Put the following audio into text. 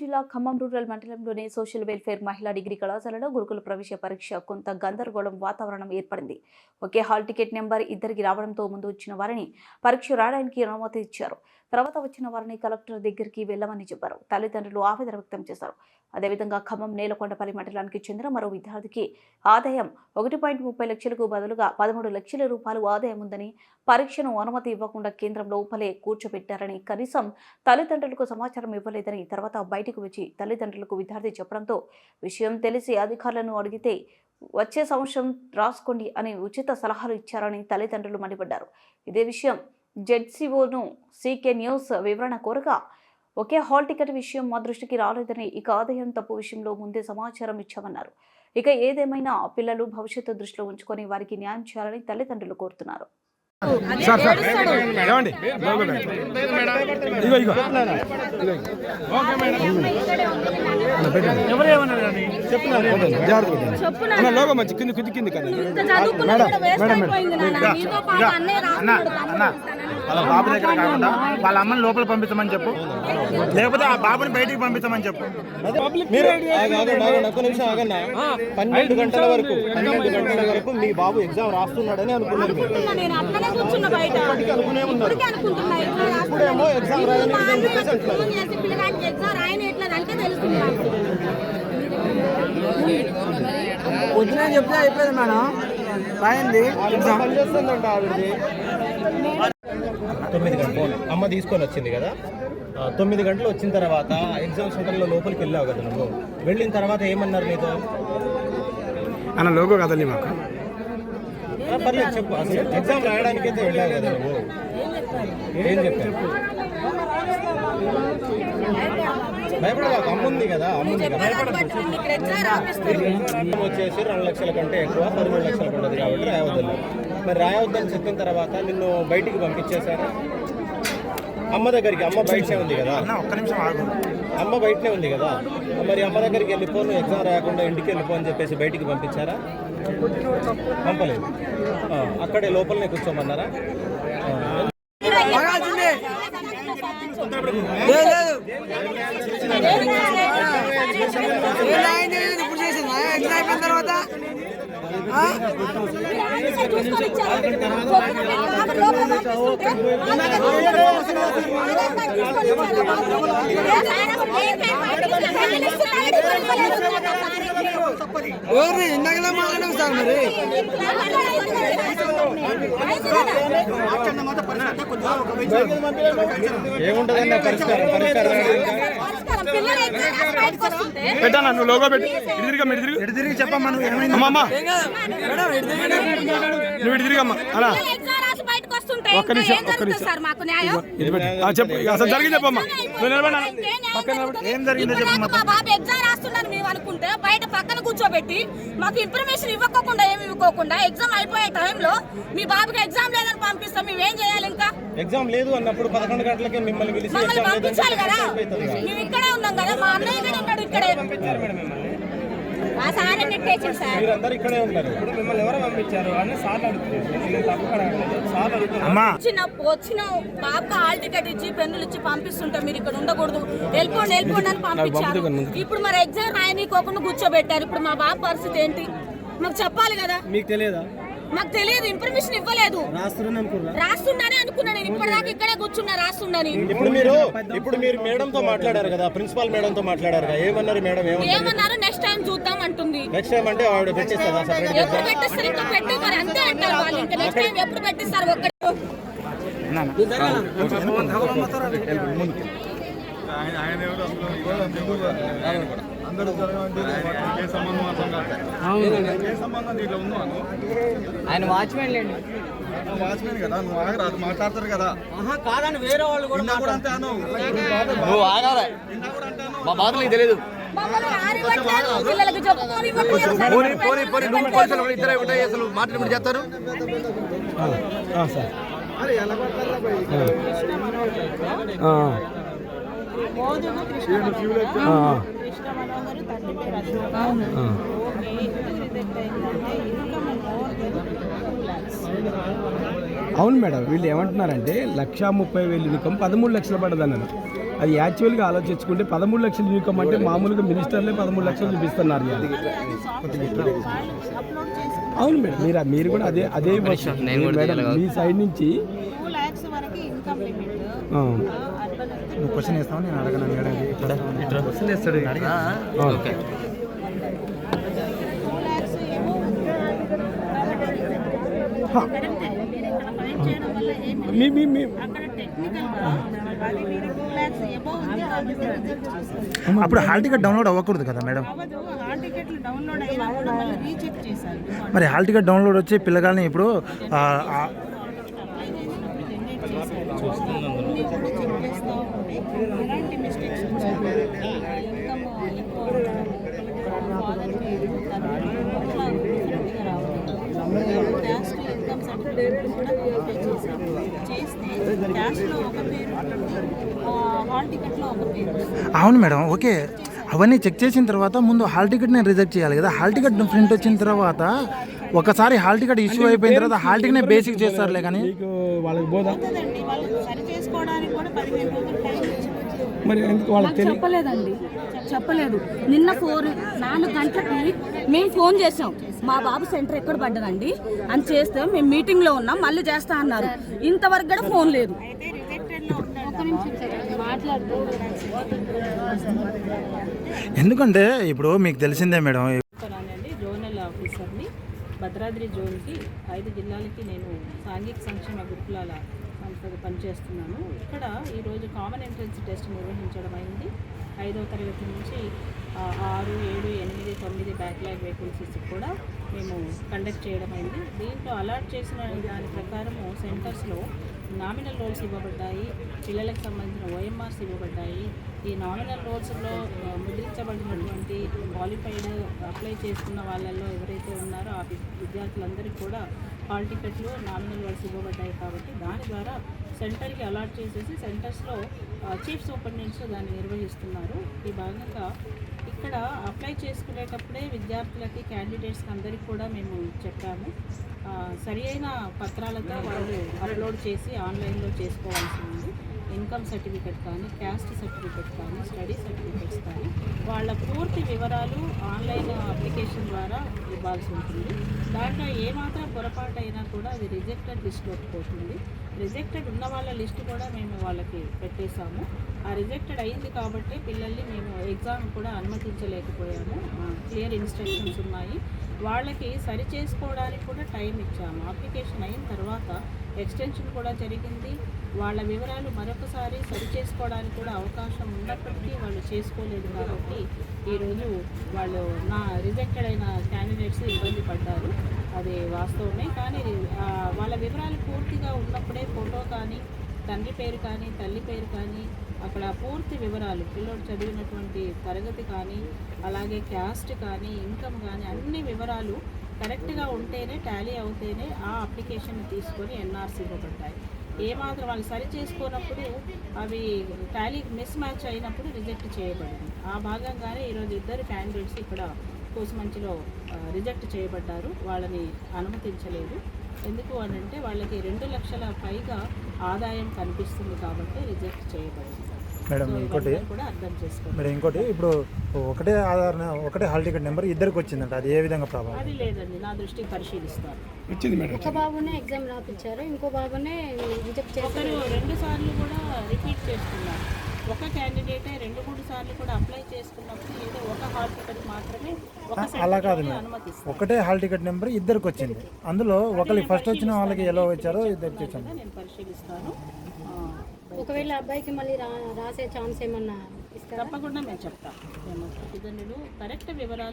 జిల్లా ఖమ్మం రూరల్ మండలంలోని social welfare మహిళా డిగ్రీ కళాశాలలో గురుకుల ప్రవేశ పరీక్ష కొంత గందరగోళం వాతావరణం ఏర్పడింది. ఒకే హాల్ టికెట్ నెంబర్ ఇద్దరికి రావడంతో ముందు వచ్చిన వారిని పరీక్ష రాయడానికి అనుమతి ఇచ్చారు తర్వాత వచ్చిన వారిని కలెక్టర్ దగ్గరికి వెళ్ళమని చెప్పారు. తల్లిదండ్రులు ఆవేదన వ్యక్తం చేశారు. అదేవిధంగా ఖమ్మం నేలకొండపల్లి మండలానికి చెందిన మరో విద్యార్థికి ఆదాయం ఒకటి పాయింట్ ముప్పై లక్షలకు బదులుగా పదమూడు లక్షల రూపాయలు ఆదాయం ఉందని పరీక్షను అనుమతి ఇవ్వకుండా కేంద్రం లోపలే కూర్చోబెట్టారని కనీసం తల్లిదండ్రులకు సమాచారం ఇవ్వలేదని తర్వాత బయటకు వచ్చి తల్లిదండ్రులకు విద్యార్థి చెప్పడంతో విషయం తెలిసి అధికారులను అడిగితే వచ్చే సంవత్సరం రాసుకోండి అని ఉచిత సలహాలు ఇచ్చారని తల్లిదండ్రులు మండిపడ్డారు. ఇదే విషయం జెడ్సీఓను సీకే న్యూస్ వివరణ కోరగా ఒకే హాల్ టికెట్ విషయం మా దృష్టికి రాలేదని ఇక ఆదాయం తప్పు విషయంలో ముందే సమాచారం ఇచ్చామన్నారు. ఇక ఏదేమైనా పిల్లలు భవిష్యత్తు దృష్టిలో ఉంచుకొని వారికి న్యాయం చేయాలని తల్లిదండ్రులు కోరుతున్నారు. Sir sir. ఏమండి. ఇగో ఇగో. జాగ్రత్త లోగో మంచి కింద కింది కింది కదా మేడం మేడం మేడం. వాళ్ళ బాబు దగ్గర కాకుండా వాళ్ళ అమ్మని లోపల పంపించమని చెప్పు. లేకపోతే ఆ బాబుని బయటికి పంపించమని చెప్పు. పన్నెండు గంటల వరకు పన్నెండు గంటల వరకు మీ బాబు ఎగ్జామ్ రాస్తున్నాడని అనుకున్నారు మీరు. నేను. అట్లనే కూర్చున్నా బయట. ఇప్పటికీ ఎగ్జామ్ మా పిల్లగాడికి రాయనట్లేదు అంటే తెలుస్తుంది. చెప్తే అయిపోయింది మేడం. తొమ్మిది గంటలు. అమ్మ తీసుకొని వచ్చింది కదా? తొమ్మిది గంటలు వచ్చిన తర్వాత ఎగ్జామ్ సెంటర్లో లోపలికి వెళ్ళావు కదా నువ్వు. వెళ్ళిన తర్వాత ఏమన్నారు నీతో? అన్న లోగో కదండి మాకు. పర్లేదు చెప్పు. ఎగ్జామ్ రాయడానికి అయితే వెళ్ళావు కదా నువ్వు. ఏం చెప్పావు భయపడగా అమ్ముంది కదా అమ్ముంది వచ్చేసి రెండు లక్షల కంటే ఎక్కువ పదమూడు లక్షలకు ఉండదు కాబట్టి రాయవద్దు మరి రాయవద్దని చెప్పిన తర్వాత నిన్ను బయటికి పంపించేశారా? అమ్మ దగ్గరికి అమ్మ బయటనే ఉంది కదా. అన్న ఒక్క నిమిషం ఆగు. అమ్మ బయటనే ఉంది కదా. మరి అమ్మ దగ్గరికి వెళ్ళిపో నువ్వు ఎగ్జామ్ రాయకుండా ఇంటికి వెళ్ళిపో అని చెప్పేసి బయటికి పంపించారా? పంపలేదు అక్కడే లోపలనే కూర్చోమన్నారా తర్వాత ఎవరిని ఇందాకలే మాట్లాడాం సార్ మరి. ఏముంటదండి పరిష్కారం? పరిష్కారం పెట్టాను నువ్వు లోగో పెట్టి. ఇటు తిరిగా ఇటు తిరిగి. ఎటు తిరిగి చెప్పమ్మా నువ్వు ఏమైంది? అమ్మ. నువ్వు ఇటు తిరిగమ్మా అలా. ఒక్క నిమిషం, ఏం ఒక్క నిమిషం. చెప్పు అసలు జరిగింది చెప్పమ్మా. నువ్వు నిలబడినా ఏం జరిగిందో చెప్పమ్మా. రాస్తున్నాను మేము అనుకుంటే బయట పక్కన కూర్చోబెట్టి మాకు ఇన్ఫర్మేషన్ ఇవ్వకోకుండా ఏమి ఇవ్వకోకుండా ఎగ్జామ్ అయిపోయే టైంలో మీ బాబుకి ఎగ్జామ్ లేదని పంపిస్తాం మేము ఏం చేయాలి ఇంకా? ఎగ్జామ్ లేదు అన్నప్పుడు పదకొండు గంటలకే మిమ్మల్ని పిలిచి పంపించాలి కదా. మేము ఇక్కడే ఉన్నాం కదా మా అన్నయ్య కూడా ఉన్నాడు ఇక్కడే. ఆ సార్ నెట్టేసింది సార్. మీరందరూ ఇక్కడే ఉన్నారు. అమ్మా. వచ్చిన వచ్చిన బాబు హాల్ టికెట్ ఇచ్చి పెన్నులు ఇచ్చి పంపిస్తుంటే మీరు ఇక్కడ ఉండకూడదు. వెళ్ళిపోండి వెళ్ళిపోండి అని పంపించారు. ఇప్పుడు మరి ఎగ్జామ్ రాయనీకోకుండా కూర్చోబెట్టారు. ఇప్పుడు మా బాబు పరిస్థితి ఏంటి? మాకు చెప్పాలి కదా. మీకు తెలియదా? మాకు తెలియదు ఇన్ఫర్మేషన్ ఇవ్వలేదు రాస్తున్నాను అనుకున్నా రాస్తున్నానే అనుకున్నా నేను ఇప్పటిదాకా ఇక్కడే కూర్చున్నా రాస్తుండని ఇప్పుడు మీరు ఇప్పుడు మీరు మేడంతో మాట్లాడారు కదా ప్రిన్సిపాల్ మేడంతో మాట్లాడారు కదా ఏమన్నారు మేడం ఏమన్నారు ఏమన్నారు నెక్స్ట్ టైం చూద్దాం అంటుంది నెక్స్ట్ టైం అంటే ఆవిడ పెట్టేస్తుందా సపరేట్ ఎప్పుడు పెట్టిస్తారు ఇంకా పెట్టి మరి అంతే అంటారు వాళ్ళు ఇంకా నెక్స్ట్ టైం ఎప్పుడు పెట్టిస్తారు ఒక్కటి ఆయన వాచ్మెన్ లేండి. వాచ్మెన్ కదా నువ్వు ఆగరాదు మాట్లాడతారు కదా. ఆహా, కాదండి వేరే వాళ్ళు కూడా కూడా అంతే అను నువ్వు ఆగాలి మా బాధ నీకు తెలియదు పోనీ పోనీ పోనీ నువ్వు పోలీసులు కూడా ఇద్దరే ఉంటాయి అసలు మాట్లాడి చేస్తారు? అవును మేడం వీళ్ళు ఏమంటున్నారంటే లక్ష ముప్పై వేలు ఇన్కమ్ పదమూడు లక్షలు పడదు అన్నారు అది యాక్చువల్గా ఆలోచించుకుంటే పదమూడు లక్షలు చూకమంటే మామూలుగా మినిస్టర్లే పదమూడు లక్షలు చూపిస్తున్నారు. అవును మేడం మీరు మీరు కూడా అదే అదే. మేడం మీ సైడ్ నుంచి టూ ల్యాక్స్ వరకు ఇన్కమ్ లిమిట్ ఆ, అర్బన్ నువ్వు క్వశ్చన్ వేస్తావు? నేను అడగను? Madam okay. మీ మీ మీ. కాబట్టి రిజెక్ట్ చేశారు అప్పుడు హాల్ టికెట్ డౌన్లోడ్ అవ్వకూడదు కదా మేడం? మరి హాల్ టికెట్ డౌన్లోడ్ వచ్చి పిల్లగాల్ని ఇప్పుడు చేశారు అన్నీ కూడా చెక్ చేస్తూ ఉంటే ఎలాంటి మిస్టేక్స్ వచ్చాయి ఇన్కమ్ ఎక్కువ ఫాదర్ అట్లా డిఫరెంట్గా రావడం క్యాస్ట్ ఇన్కమ్ సర్టిఫికేట్ కూడా వెరిఫై చేశాం చేస్తే క్యాస్ట్లో ఒక పేరు ఉంటుంది హాల్ టికెట్లో ఒక పేరు ఉంటుంది. అవును మేడం ఓకే. అవన్నీ చెక్ చేసిన తర్వాత ముందు హాల్ టికెట్ నేను రిజెక్ట్ చేయాలి కదా. హాల్ టికెట్ ప్రింట్ వచ్చిన తర్వాత ఒకసారి హాల్ టికెట్ ఇష్యూ అయిపోయిన తర్వాత హాల్ టికెట్ బేసిక్ చేస్తారులే కానీ. మీకు వాళ్ళకి మరి ఎందుకు వాళ్ళకి తెలియదు చెప్పలేదండి. చెప్పలేదు. నిన్న ఫోర్ నాలుగు గంటలకి మేము ఫోన్ చేసాం మా బాబు సెంటర్ ఎక్కడ పడ్డదండి? అని చేస్తే మేము మీటింగ్లో ఉన్నాం మళ్ళీ చేస్తా అన్నారు. ఇంతవరకు కూడా ఫోన్ లేదు. ఎందుకంటే ఇప్పుడు మీకు తెలిసిందే మేడం భద్రాద్రి జోన్కి ఐదు జిల్లాలకి నేను సాంఘిక సంక్షేమ గురుకులాల సంస్థగా పనిచేస్తున్నాను. ఇక్కడ ఈరోజు కామన్ ఎంట్రన్స్ టెస్ట్ నిర్వహించడం అయింది. ఐదవ తరగతి నుంచి ఆరు ఏడు ఎనిమిది తొమ్మిది బ్యాక్లాగ్ వేకెన్సీస్ కూడా మేము కండక్ట్ చేయడం అయింది. దీంట్లో అలాట్ చేసిన దాని ప్రకారము సెంటర్స్లో నామినల్ రోల్స్ ఇవ్వబడ్డాయి. పిల్లలకు సంబంధించిన ఓఎంఆర్స్ ఇవ్వబడ్డాయి. ఈ నామినల్ రోల్స్లో ముద్రించబడినటువంటి క్వాలిఫైడ్ అప్లై చేసుకున్న వాళ్ళల్లో ఎవరైతే ఉన్నారో ఆ విద్యార్థులందరికీ కూడా హాల్ టికెట్లు నామినల్ రోల్స్ ఇవ్వబడ్డాయి కాబట్టి దాని ద్వారా సెంటర్కి అలాట్ చేసేసి సెంటర్స్లో చీఫ్ సూపరింటెండెంట్స్ దాన్ని నిర్వహిస్తున్నారు. ఈ భాగంగా ఇక్కడ అప్లై చేసుకునేటప్పుడే విద్యార్థులకి క్యాండిడేట్స్కి అందరికీ కూడా మేము చెప్పాము. సరి అయిన పత్రాలతో వాళ్ళు అప్లోడ్ చేసి ఆన్లైన్లో చేసుకోవాల్సి ఉంది. ఇన్కమ్ సర్టిఫికెట్ కానీ క్యాస్ట్ సర్టిఫికెట్ కానీ స్టడీ సర్టిఫికెట్స్ కానీ వాళ్ళ పూర్తి వివరాలు ఆన్లైన్ అప్లికేషన్ ద్వారా ఇవ్వాల్సి ఉంటుంది. దాంట్లో ఏమాత్రం పొరపాటు అయినా కూడా అది రిజెక్టెడ్ లిస్ట్లోకి పోతుంది రిజెక్టెడ్ ఉన్న వాళ్ళ లిస్ట్ కూడా మేము వాళ్ళకి పెట్టేశాము. ఆ రిజెక్టెడ్ అయింది కాబట్టి పిల్లల్ని మేము ఎగ్జామ్ కూడా అనుమతించలేకపోయాము. క్లియర్ ఇన్స్ట్రక్షన్స్ ఉన్నాయి. వాళ్ళకి సరి చేసుకోవడానికి కూడా టైం ఇచ్చాము. అప్లికేషన్ అయిన తర్వాత ఎక్స్టెన్షన్ కూడా జరిగింది. వాళ్ళ వివరాలు మరొకసారి సరి చేసుకోవడానికి కూడా అవకాశం ఉన్నప్పటికీ వాళ్ళు చేసుకోలేదు కాబట్టి ఈరోజు వాళ్ళు నా రిజెక్టెడ్ అయిన క్యాండిడేట్స్ ఇబ్బంది పడ్డారు. అది వాస్తవమే. కానీ వాళ్ళ వివరాలు పూర్తిగా ఉన్నప్పుడే ఫోటో కానీ తండ్రి పేరు కానీ తల్లి పేరు కానీ అక్కడ పూర్తి వివరాలు పిల్లోడు చదివినటువంటి తరగతి కానీ అలాగే క్యాస్ట్ కానీ ఇన్కమ్ కానీ అన్ని వివరాలు కరెక్ట్గా ఉంటేనే టాలీ అవుతేనే ఆ అప్లికేషన్ తీసుకొని ఎన్ఆర్సీ ఇవ్వబడ్డాయి. ఏమాత్రం వాళ్ళు సరి చేసుకోనప్పుడు అవి టాలీ మిస్ మ్యాచ్ అయినప్పుడు రిజెక్ట్ చేయబడింది. ఆ భాగంగానే ఈరోజు ఇద్దరు క్యాండిడేట్స్ ఇక్కడ కోసమంచిలో రిజెక్ట్ చేయబడ్డారు. వాళ్ళని అనుమతించలేదు. ఎందుకు అని అంటే వాళ్ళకి రెండు లక్షల పైగా ఆదాయం కనిపిస్తుంది కాబట్టి రిజెక్ట్ చేయబడింది. మేడం ఇంకోటి మేడం ఇంకోటి ఇప్పుడు ఒకటే ఆధార్ ఒకటే హాల్ టికెట్ నెంబర్ ఇద్దరికి వచ్చిందంట అది ఏ విధంగా ప్రాబ్లం అది లేదండి నా దృష్టికి పరిశీలిస్తారు. వచ్చింది మేడం. ఒక బాబునే ఎగ్జామ్ రాపించారు ఇంకో బాబునే రిజెక్ట్ చేశారు. రెండు సార్లు కూడా రిపీట్ చేస్తున్నారు. ఒక క్యాండిడేటే రెండు మూడు సార్లు కూడా అప్లై చేసుకున్నప్పుడు ఏదో ఒక హాల్ టికెట్ మాత్రమే అలా కాదు మేడం. ఒకటే హాల్ టికెట్ నెంబర్ ఇద్దరికి వచ్చింది. అందులో ఒకరికి ఫస్ట్ వచ్చిన వాళ్ళకి ఎలా వచ్చారో ఇద్దరికి వచ్చాము కదా నేను పరిశీలిస్తాను. ఒకవేళ అబ్బాయికి మళ్ళీ రా రాసే ఛాన్స్ ఏమన్నా ఇస్తారా? తప్పకుండా మేము చెప్తాం. మేము తల్లిదండ్రులు కరెక్ట్ వివరాలు